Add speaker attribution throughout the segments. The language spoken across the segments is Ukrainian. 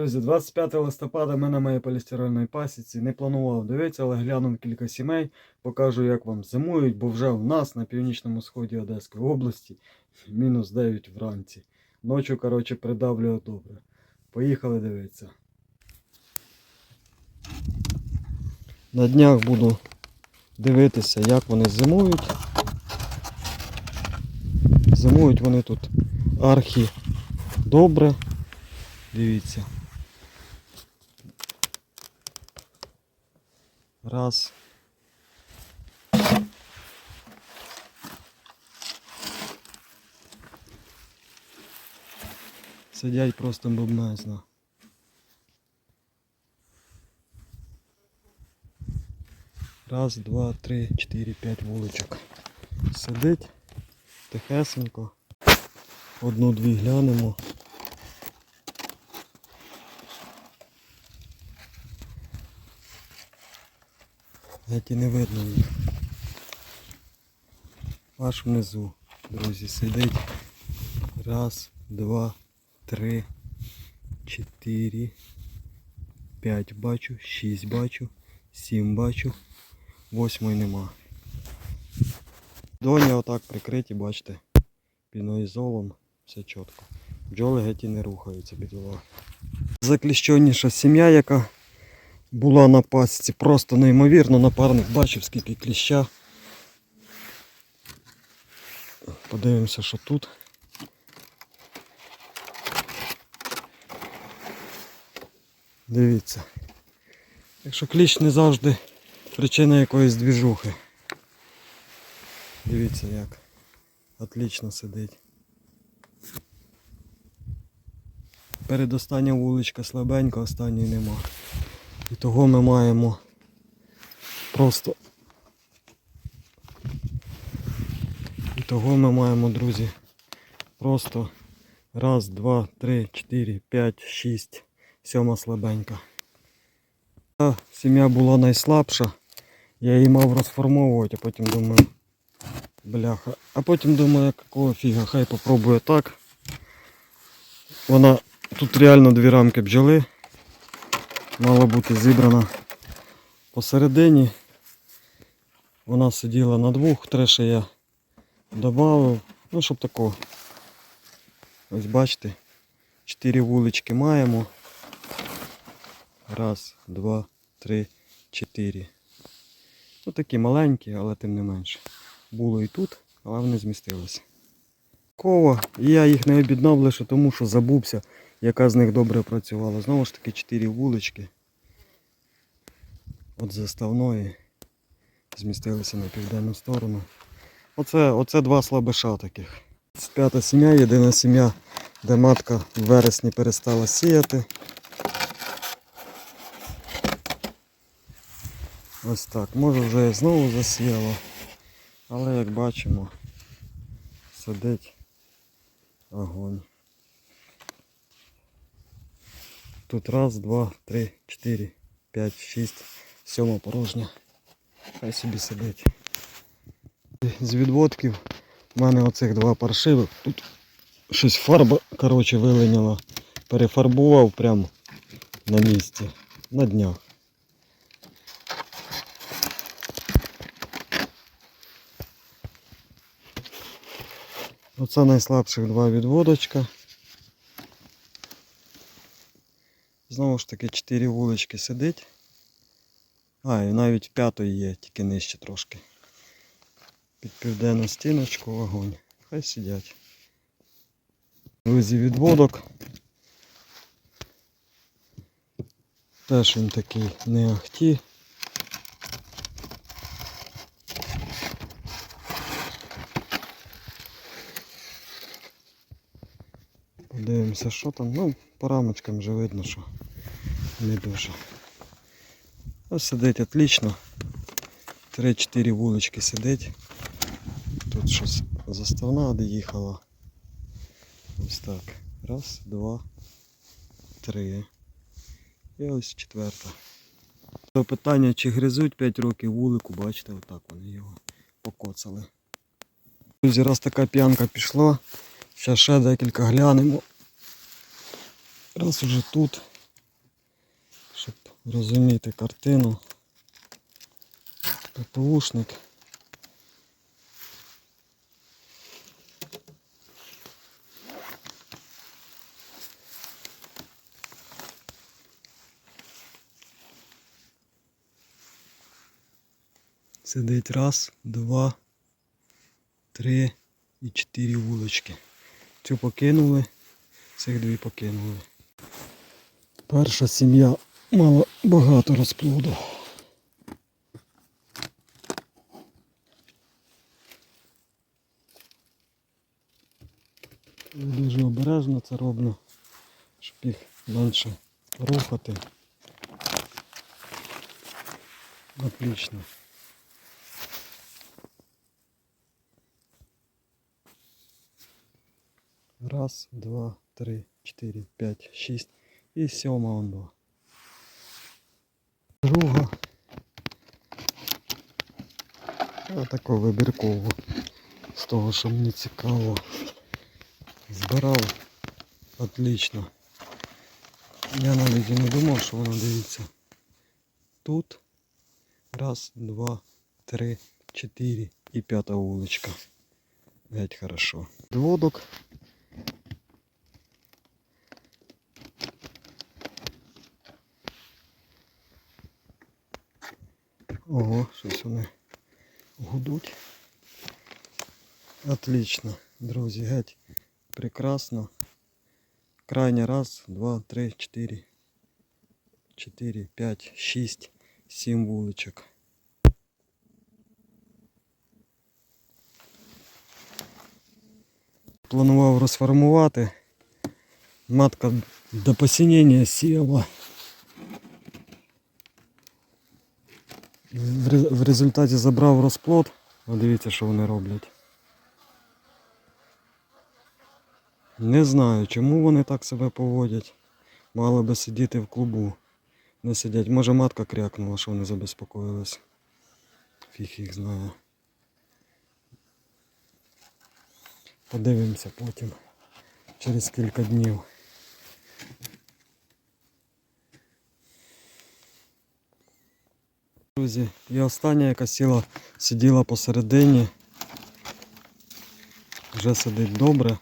Speaker 1: Друзі, 25 листопада ми на моїй полістирольній пасіці. Не планував дивитися, але глянув кілька сімей. Покажу, як вам зимують, бо вже в нас на північному сході Одеської області мінус 9 вранці. Ночі, коротше, придавлює добре. Поїхали дивитися. На днях буду дивитися, як вони зимують. Зимують вони тут архі добре. Дивіться. Раз. Сидять просто бомбезно. Раз, два, три, чотири, п'ять вуличок. Сидить тихесенько. Одну-дві глянемо. Геть і не видно їх. Аж внизу, друзі, сидить. Раз, два, три, чотири, п'ять бачу, шість бачу, сім бачу, восьмої нема. Доні отак прикриті, бачите, піноізолом, все чітко. Бджоли геть і не рухаються, бідола. Закліщеніша сім'я, яка була на пасіці, просто неймовірно. Напарник бачив, скільки кліща. Подивимося, що тут. Дивіться. Якщо кліщ не завжди причина якоїсь двіжухи. Дивіться як. Отлично сидить. Передостання вуличка слабенька, останньої нема. І того ми маємо просто. І того ми маємо, друзі, просто раз, два, три, чотири, п'ять, шість, сьома слабенька. Та сім'я була найслабша. Я її мав розформовувати, а потім думаю, бляха. А потім думаю, якого фіга, хай попробує так. Вона тут реально дві рамки бджоли мала бути зібрана посередині. Вона сиділа на двох, три ще я додав. Ну, щоб такого. Ось бачите, чотири вулички маємо. Раз, два, три, чотири. Ну такі маленькі, але тим не менше. Було і тут, але вони змістилися. Кова, я їх не об'єднав лише тому, що забувся яка з них добре працювала. Знову ж таки 4 вулички. От заставної змістилися на південну сторону. Оце, оце два слабиша таких. П'ята сім'я, єдина сім'я, де матка в вересні перестала сіяти. Ось так. Може вже знову засіяла. Але як бачимо, сидить огонь. Тут раз, два, три, чотири, п'ять, шість, сьома порожня. Хай собі сидить. З відводків в мене оцих два паршивих. Тут щось фарба коротше, вилиняла. Перефарбував прямо на місці. На днях. Оце найслабших два відводочка. Знову ж таки 4 вулички сидить. А, і навіть п'ятої є, тільки нижче трошки. Під південну стіночку вогонь. Хай сидять. Друзі, відводок. Теж він такий не ахті. Подивимося, що там. Ну, по рамочкам вже видно, що не дуже. Ось сидить отлично. 3-4 вулички сидить. Тут щось заставна доїхала. Ось так. Раз, два, три. І ось четверта. То питання, чи гризуть 5 років вулику, бачите, отак вони його покоцали. Друзі, раз така п'янка пішла, зараз ще декілька глянемо. Раз уже тут розуміти картину. ППУшник. Сидить раз, два, три і чотири вулички. Цю покинули, цих дві покинули. Перша сім'я мала багато розплоду. Я Дуже обережно це роблю, щоб їх менше рухати. Отлично. Раз, два, три, чотири, п'ять, шість. І сьома он була. Друга. Отако вибірково. З того, що мені цікаво. Збирав отлично. Я навіть і не думав, що воно дивіться. Тут. Раз, два, три, чотири і п'ята вуличка. Геть хорошо. Дводок. Ого, щось вони гудуть. Отлично, друзі, геть. Прекрасно. Крайній раз, два, три, чотири, чотири, п'ять, шість, сім вуличок. Планував розформувати. Матка до посінення сіяла. В результаті забрав розплод. О, дивіться, що вони роблять. Не знаю, чому вони так себе поводять. Мало би сидіти в клубу. Не сидять. Може матка крякнула, що вони забезпокоїлись. Фіг їх знає. Подивимося потім. Через кілька днів. Друзі, і остання, яка сіла, сиділа посередині. Вже сидить добре.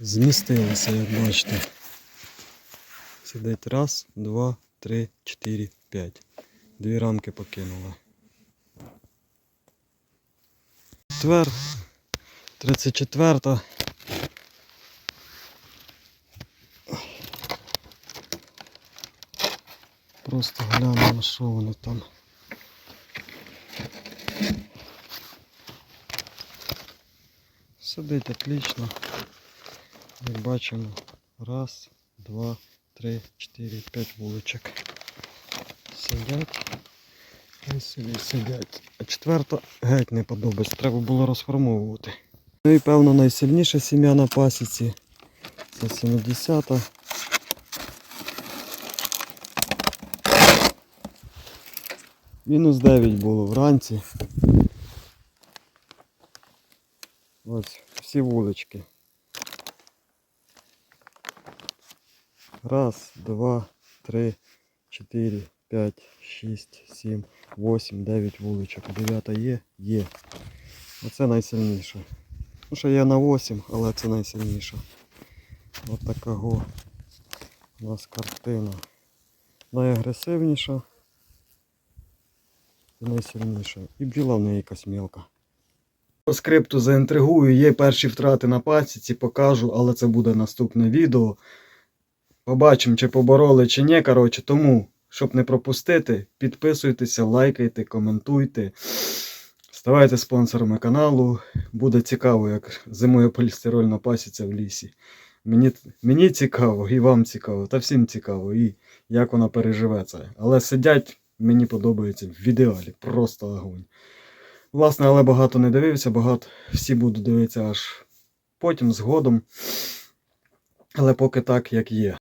Speaker 1: Змістилися, як бачите. Сидить раз, два, три, чотири, п'ять. Дві рамки покинули. Четвер. 34. Просто гляну на що вони там. Сидить отлично. Як бачимо, раз, два, три, чотири, п'ять вуличок. Сидять. І собі сидять. А четверта геть не подобається. Треба було розформовувати. Ну і певно найсильніша сім'я на пасіці. Це 70-та. Мінус 9 було вранці. Ось всі вулички. Раз, два, три, чотири, п'ять, шість, сім, восім, дев'ять вуличок. Дев'ята є? Є. Оце найсильніше. Ну, ще є на 8, але це найсильніше. От такого у нас картина. Найагресивніша найсильніша. І бджола в неї якась мілка. По скрипту заінтригую, є перші втрати на пасіці, покажу, але це буде наступне відео. Побачимо, чи побороли, чи ні. Коротше, тому, щоб не пропустити, підписуйтеся, лайкайте, коментуйте. Ставайте спонсорами каналу. Буде цікаво, як зимує полістирольна пасіця в лісі. Мені, мені цікаво, і вам цікаво, та всім цікаво, і як вона переживе це. Але сидять, мені подобається в ідеалі, просто огонь. Власне, але багато не дивився, багато всі буду дивитися аж потім, згодом. Але поки так, як є.